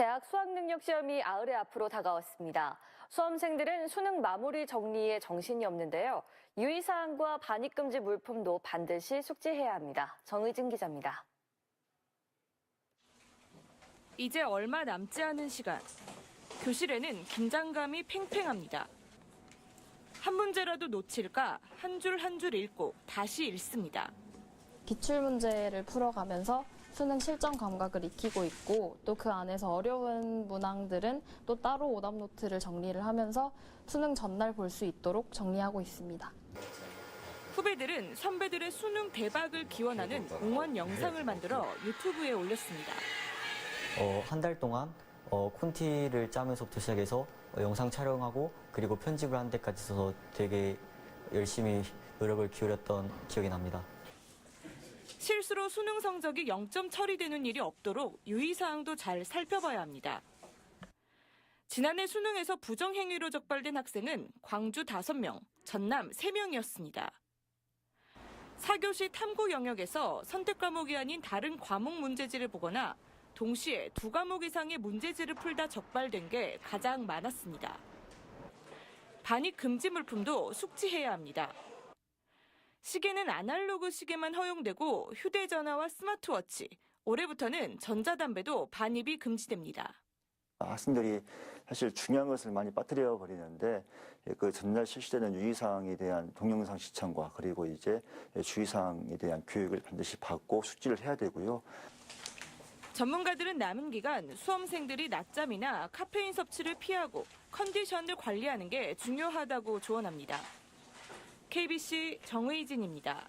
대학 수학능력 시험이 아흘에 앞으로 다가왔습니다. 수험생들은 수능 마무리 정리에 정신이 없는데요. 유의사항과 반입금지 물품도 반드시 숙지해야 합니다. 정의진 기자입니다. 이제 얼마 남지 않은 시간. 교실에는 긴장감이 팽팽합니다. 한 문제라도 놓칠까 한 줄 한 줄 읽고 다시 읽습니다. 기출문제를 풀어가면서 수능 실전 감각을 익히고 있고 또 그 안에서 어려운 문항들은 또 따로 오답 노트를 정리를 하면서 수능 전날 볼 수 있도록 정리하고 있습니다. 후배들은 선배들의 수능 대박을 기원하는 응원 영상을 만들어 유튜브에 올렸습니다. 어, 한 달 동안 어, 콘티를 짜면서부터 시작해서 어, 영상 촬영하고 그리고 편집을 한 데까지 있어서 되게 열심히 노력을 기울였던 기억이 납니다. 실수로 수능 성적이 0점 처리되는 일이 없도록 유의사항도 잘 살펴봐야 합니다. 지난해 수능에서 부정행위로 적발된 학생은 광주 5명, 전남 3명이었습니다. 4교시 탐구 영역에서 선택 과목이 아닌 다른 과목 문제지를 보거나 동시에 두 과목 이상의 문제지를 풀다 적발된 게 가장 많았습니다. 반입 금지 물품도 숙지해야 합니다. 시계는 아날로그 시계만 허용되고 휴대전화와 스마트워치, 올해부터는 전자담배도 반입이 금지됩니다. 학생들이 사실 중요한 것을 많이 빠뜨려 버리는데 그 전날 실시되는 유의사항에 대한 동영상 시청과 그리고 이제 주의사항에 대한 교육을 반드시 받고 숙지를 해야 되고요. 전문가들은 남은 기간 수험생들이 낮잠이나 카페인 섭취를 피하고 컨디션을 관리하는 게 중요하다고 조언합니다. KBC 정의진입니다.